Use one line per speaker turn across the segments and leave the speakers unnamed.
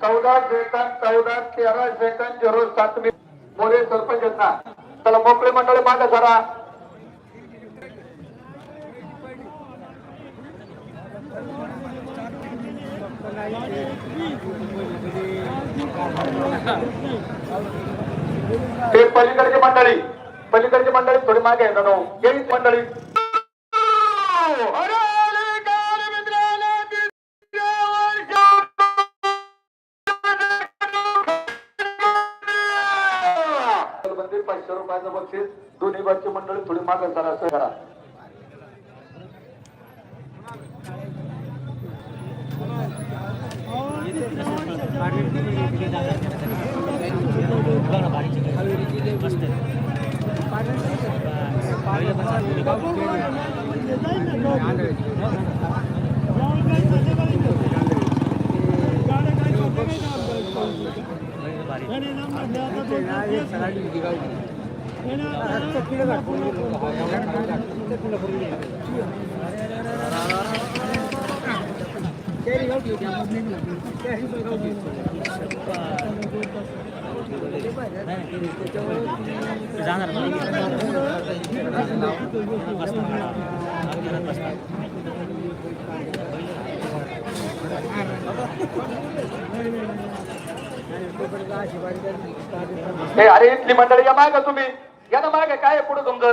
चौदा सेकंद चौदा तेरा सेकंद झिरो सात मिनिट. मोरे सरपंच आहेत ना चला मोकळे मंडळ मागे सरा ते पलीकडची मंडळी. पलीकडची मंडळी थोडी मागे आहे ना गेलीच मंडळी. माझं बक्षीस. दोन्ही बाजूची मंडळी थोडी मागे करा असं करा. हे अरे इथली मंडळी या मागे तुम्ही. यानं मागे काय आहे पुढे तुमचं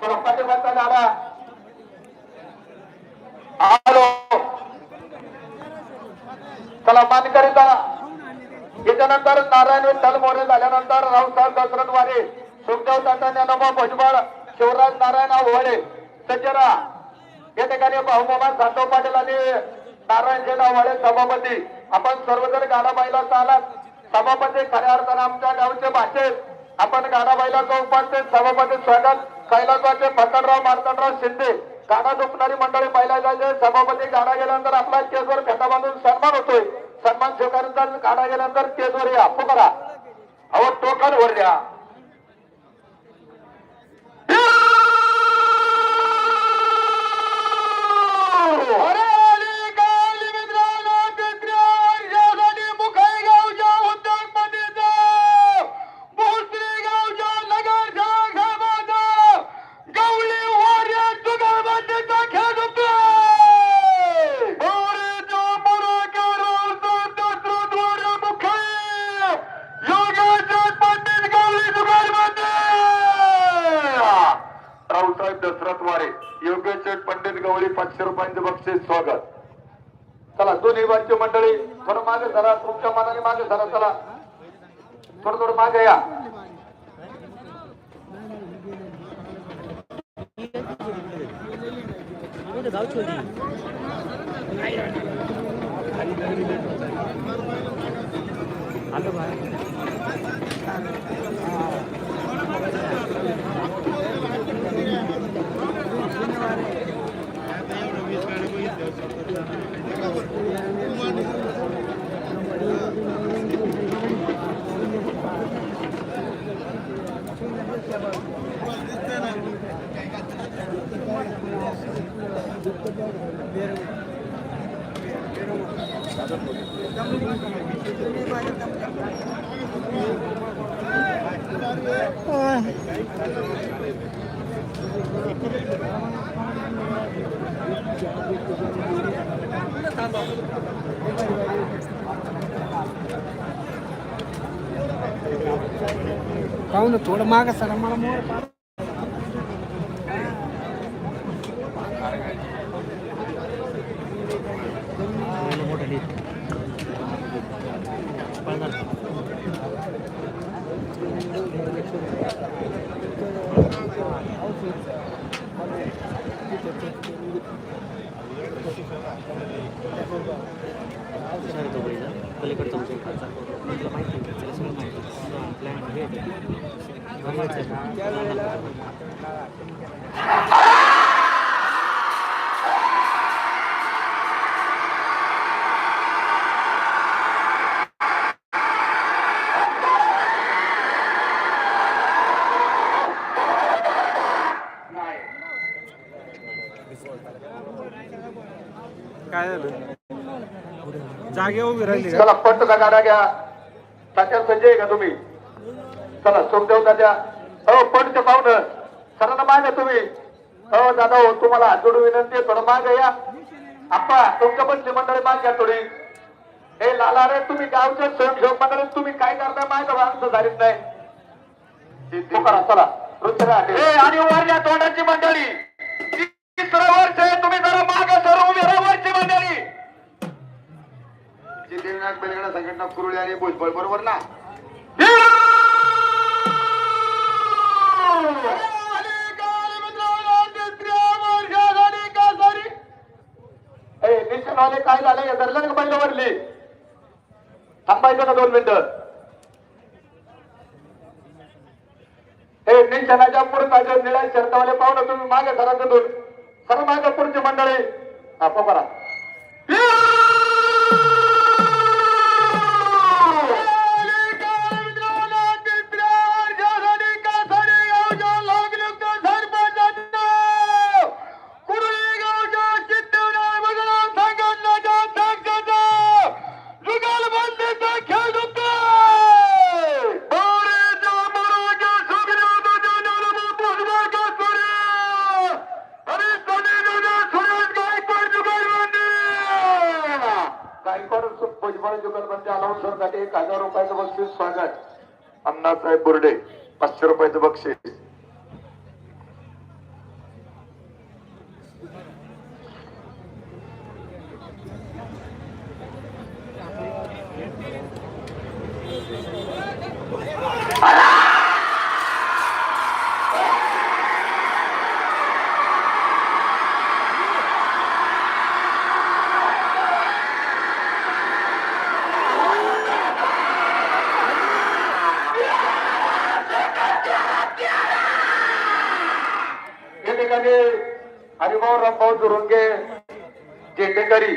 चला, पाठीमागचा गाडा. हॅलो चला मानकरी चला याच्यानंतर नारायण विठ्ठल मोरे झाल्यानंतर रावसाहेब दशरथ सुखदेव तात्या नमो भुजबळ शिवराज नारायण आव्हाडे सज्जरा या ठिकाणी भाऊमामा सातव पाटील आणि नारायणजी आव्हाडे सभापती. आपण सर्वजण गाडा बाईला चालत. सभापती खऱ्या अर्थानं आमच्या गावचे भाषेत आपण गाडा बाईलाचा उपस्थित? सभापती स्वागत. कैलासवाचे भटनराव मार्तनराव शिंदे. काना झोपणारी मंडळी पाहिला जायचे सभापती गाडा गेल्यानंतर आपला केसवर फेटा बांधून सन्मान होतोय. सन्मान स्वीकारून गाडा गेल्यानंतर केसवर या. करा अहो टोकन वर द्या होते थोडं मागे झाला तुमच्या मनाने मागे झाला चला. थोडं थोडं मागे या.
पाहू ना थोडं माग सर मला मोर
पलीकडचं म्हणजे त्याला माहिती त्याला सगळं माहिती प्लॅन हे
जागे उभी राहिली का?
चला पट्टचा गाडा घ्या. तात्या संजय का तुम्ही? चला सोमदेव तात्या हो पटचे पाहुणं सरांना मागा तुम्ही. हो दादा हो तुम्हाला हात जोडून विनंती आहे थोडं माग या. आप्पा तुमच्या पण मंडळी माग घ्या थोडी. हे लाला रे तुम्ही गावच्या स्वयंसेवक मंडळी तुम्ही काय करताय? माग माणसं झालीच नाही. करा चला. रुचना आणि वरच्या तोंडाची मंडळी. तिसरं वर्ष तुम्ही जरा माग
सिद्धिविनायक बेलगडा संघटना कुरुळे आणि भुजबळ बरोबर ना?
काय झालं? या धरलं का पहिलं वरली. थांबायचं का दोन मिनिटं? हे निशाणाच्या पुढे शर्टवाले पाहुणं तुम्ही मागे दोन सर मागे पुढची मंडळी. हा पकरा भुजबळ जुगलबंदी अनाऊन्सरसाठी एक हजार रुपयाचं बक्षीस स्वागत. अण्णासाहेब बुर्डे पाचशे रुपयाचं बक्षीस या ठिकाणी हरिभाऊ रामभाऊ जुरुंगे जेंडेकरी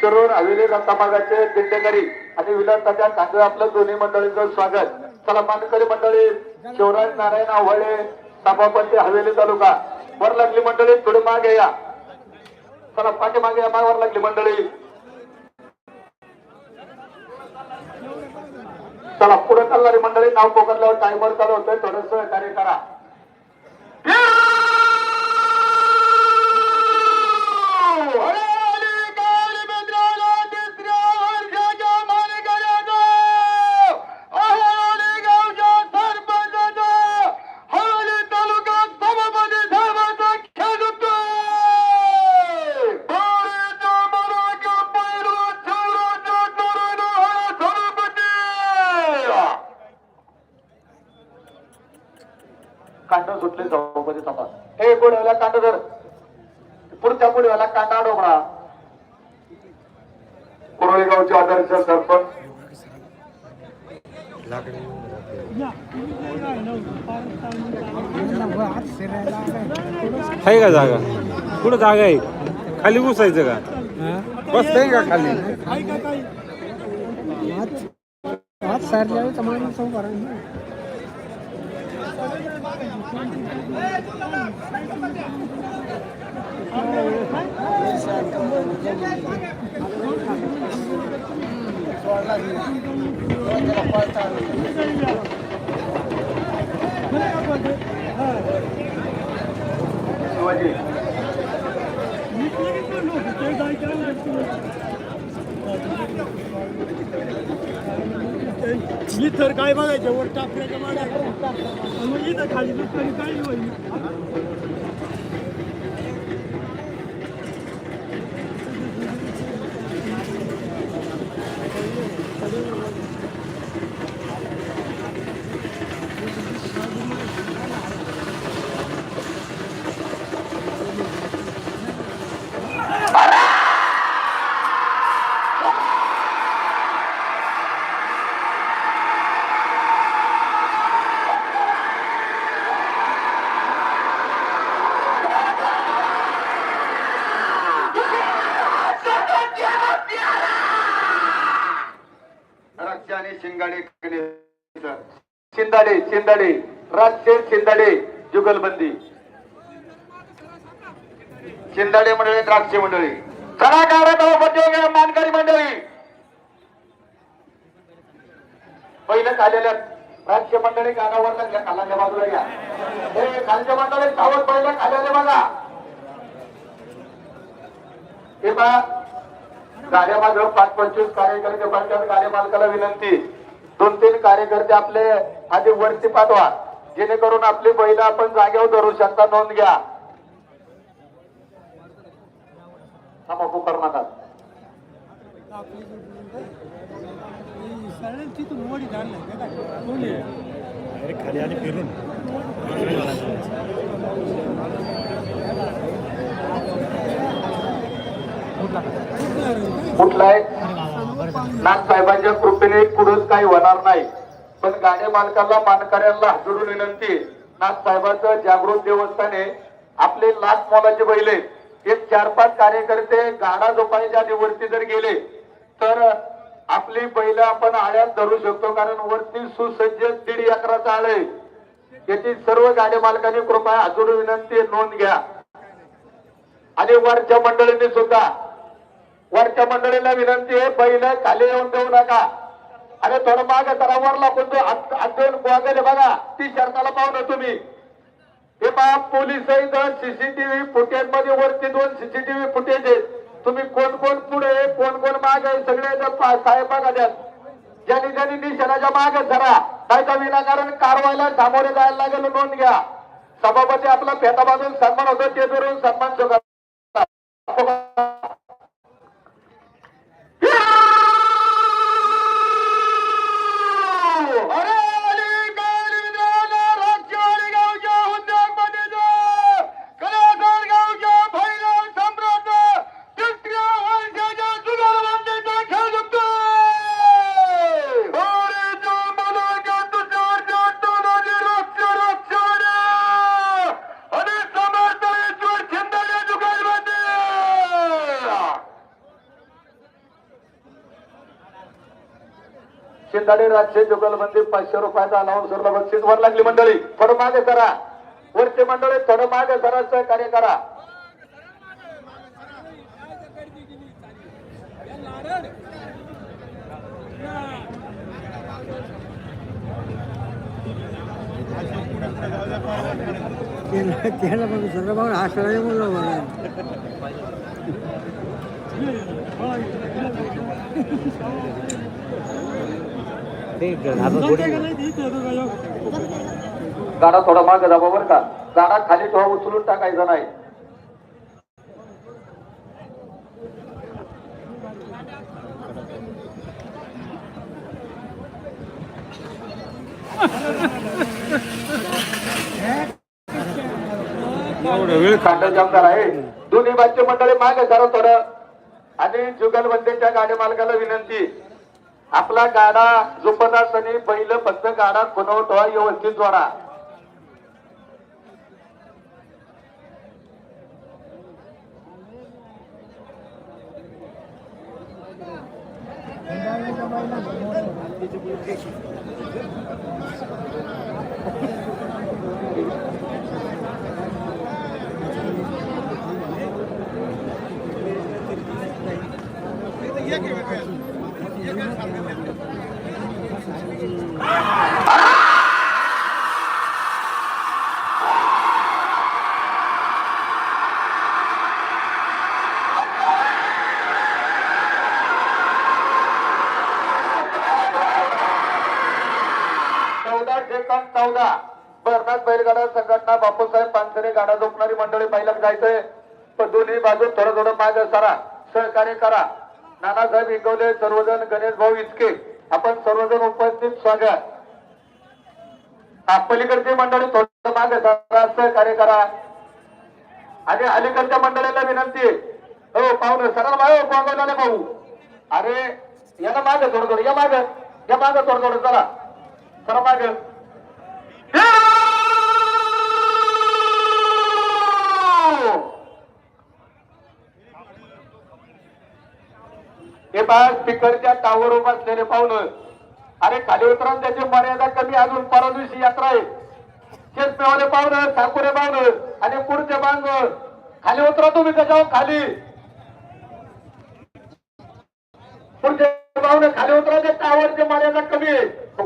शिरूर हवेली रत्नामागाचे जेंडेकरी आणि विलासाच्या तात्या आपलं दोन्ही मंडळींचं स्वागत. चला मानकरी मंडळी शिवराज नारायण आव्हाडे सभापती हवेली तालुका वर लागली मंडळी थोडे मागे या. चला पाठीमागे या वर लागली मंडळी. चला पुढे चालणारी मंडळी नाव पोकारल्यावर टायमर चालू होतोय थोडस कार्य करा. कांदा डोबळा कुरळेगावचे आदर्श सरपंच.
आहे का जागा कुठं जागा आहे खाली बसायचं का
हा?
बसतंय का खाली
हात सारल्यावर
मी
तर काय बघायचं वर टाकण्याच्या माड्या मग इथं खाली दुसरी काय होईल?
शिंदाडे शिंदाडे राजशेर शिंदाडे जुगलबंदी.
शिंदाडे मंडळी द्राक्ष मंडळी.
चला मानकरी मंडळी. पहिलं आलेल्या राज्य मंडळी गाडावर खालाच्या बाजूला घ्या. हे खालच्या मंडळी सावध पहिल्या खाल्याने बघा. हे बा गाड्या माग पाच पंचवीस कार्यकर्ते पाठवतात गाड्या मालकाला विनंती. दोन तीन कार्यकर्ते आपले आधी वरती पाठवा. जेणेकरून आपली बैल आपण जागेवर धरू शकता. नोंद घ्या.
खाली आणि फिरून.
कुठलाय नाथ साहेबांच्या कृपेने पुढंच काही होणार नाही. पण गाणे मालकाला मानकऱ्यांना हातून विनंती नाथसाहेबांचं जागृत देवस्थाने आपले लाख मोलाचे बैल एक चार पाच कार्यकर्ते गाडा झोपायच्या आधी वरती जर गेले तर आपली बैल आपण आळ्यात धरू शकतो. कारण वरती सुसज्ज दीड एकराचा आळ आहे. याची सर्व गाडे मालकांनी कृपया हजर विनंती नोंद घ्या. आणि वरच्या मंडळींनी सुद्धा वरच्या मंडळीला विनंती आहे बैल खाली येऊन देऊ नका. अरे थोडं माग जरा वर लागून तो अध्ययन वागले बघा. ती शर्ताला पाहू ना तुम्ही. हे पहा पोलीस सीसीटीव्ही फुटेजमध्ये वरती दोन सीसीटीव्ही फुटेज आहेत. तुम्ही कोण कोण पुढे कोण कोण माग आहे सगळे साहेब बघा द्या ज्यांनी ज्यांनी निशाणाच्या माग धरा. नाही तर विनाकारण कारवाईला सामोरे जायला लागेल नोंद घ्या. सभापती आपला फेटा बाजून सन्मान होतो ते धरून सन्मान शिंदाडे राज्य जुगलबंदी पाचशे रुपयाचा अनाऊन्सरला बक्षीस वर लागली मंडळी थोडं मागे करा वरचे मंडळी थोडं मागे करा सहकार्य करा
केलं बघ सगळं बघ हसला बोललो मला
ते आपण थोडी
गाडा थोडा मागे दाबा बरं का. गाडा खाली थोडा उचलून टाकायचा नाही. कांदा जामदार आहे दोन्ही बाजूचे मंडळी मागे जरा थोडं. आणि जुगलबंदीच्या गाडी मालकाला विनंती. आपला गाडा जोपदासने पहिलं फक्त गाडा बनवतो व्यवस्थित जोडा. क्रमांक चौदा. बरनाथ बैलगाडा संघटना बापूसाहेब पानसरे गाडा झोपणारी मंडळी पहिल्यात जायचंय. पण दोन्ही बाजू थोडं थोडं मागे सरा सहकार्य करा. नानासाहेब इंगवले सर्वजण गणेश भाऊ इचके आपण सर्वजण उपस्थित स्वागत. पलीकडची मंडळी थोडं माग सरा सहकार्य करा. आणि अलीकडच्या मंडळीला विनंती आहे. हो पाहुणे सरळ भाऊ पाहुणे भाऊ. अरे याला माग थोडं थोडं या माग या माग थोडं थोडं चला. चला माग. हे बाळ स्पीकरच्या टावर उभा असलेले पाहुणं. अरे खाली उतरून त्याची मर्यादा कमी अजून परवा दिवशी यात्रा आहे. केस पाहुणं ठाकुरे पाहुणं. आणि पुढचे बांग खाली उतरा तुम्ही त्याच्यावर खाली. पुढचे पाहुणे खाली उतरायचे टावरची मर्यादा कमी आहे. हो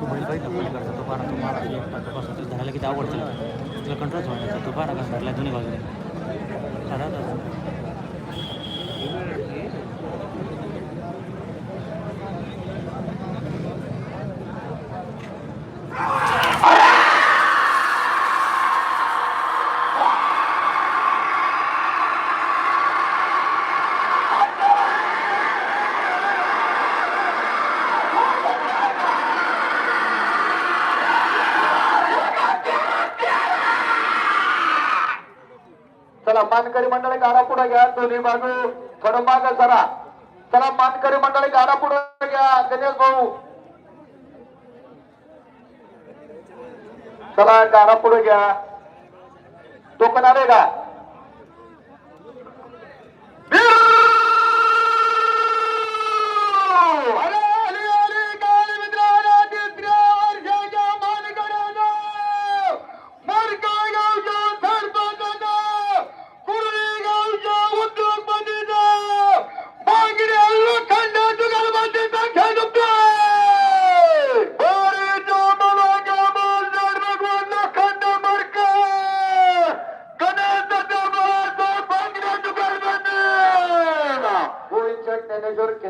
तू बैल पाहिजे पलीकडचा तो बारा तो मारा एक टाका बसला तुला धरायला किती आवड तुला तुला कंट्रोल व्हायचा तो बारा कसा धरला दोन्ही बाजूने. धरा धरा.
चला मानकरी मंडळी गाडा पुढे घ्या दोन्ही बाजू. थोडं माग सरा चला मानकरी मंडळी गाडा पुढे घ्या गणेश भाऊ. चला गाडा पुढे घ्या. टोकन आले का? अरे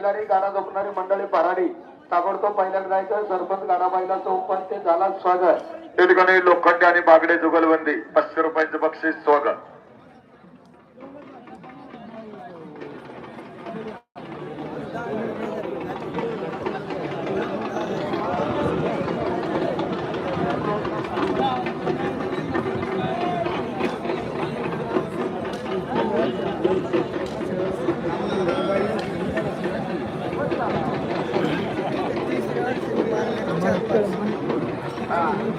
खिलारी गाडा झोपणारी मंडळी पराडी. ताबडतोब पहिल्यांदा जायचं. सरपंच गाडा बैलाचं ते झाला स्वागत.
त्या ठिकाणी लोखंडे आणि बागडे जुगलबंदी. पाचशे रुपयांचं बक्षीस स्वागत.
ভারী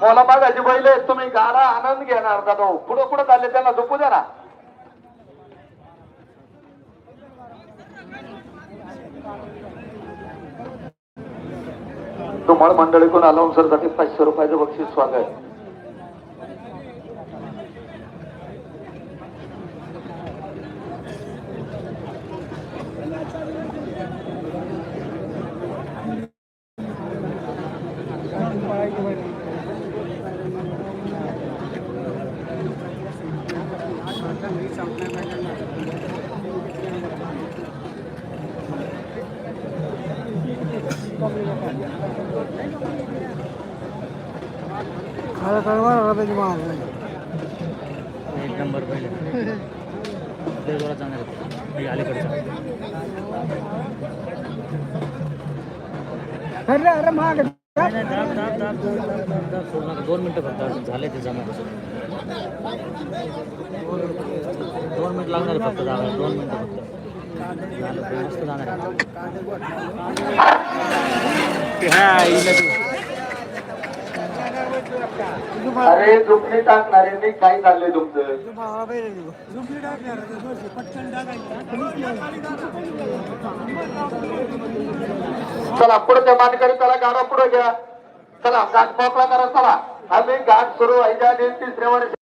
मला मागायची बैल आहेत तुम्ही गाडा आनंद घेणार का तो? पुढं पुढं चालले त्यांना झोपू द्या ना. तुम्हाला मंडळीकडून अलाउन्सरसाठी पाचशे रुपयाचं बक्षीस स्वागत
खायला कळवा रब्याची माल
एक नंबर पहिले लय जोरात जाणार होते हे अलीकडचं
अरे अरे माग.
नाही दोन मिनटं फक्त अजून झाले ते जमा दोन मिनिट लागणार फक्त जागा दोन मिनिटं फक्त. झालं ते मस्त जाणार आहे.
अरे दुखणी टाकणाऱ्यांनी काय चाललंय तुमचं? चला पुढच्या मानकरी चला गाडा पुढे घ्या. चला घाट मोकळा करा चला. आम्ही घाट सुरू आहे आधी तिसऱ्या वर्षी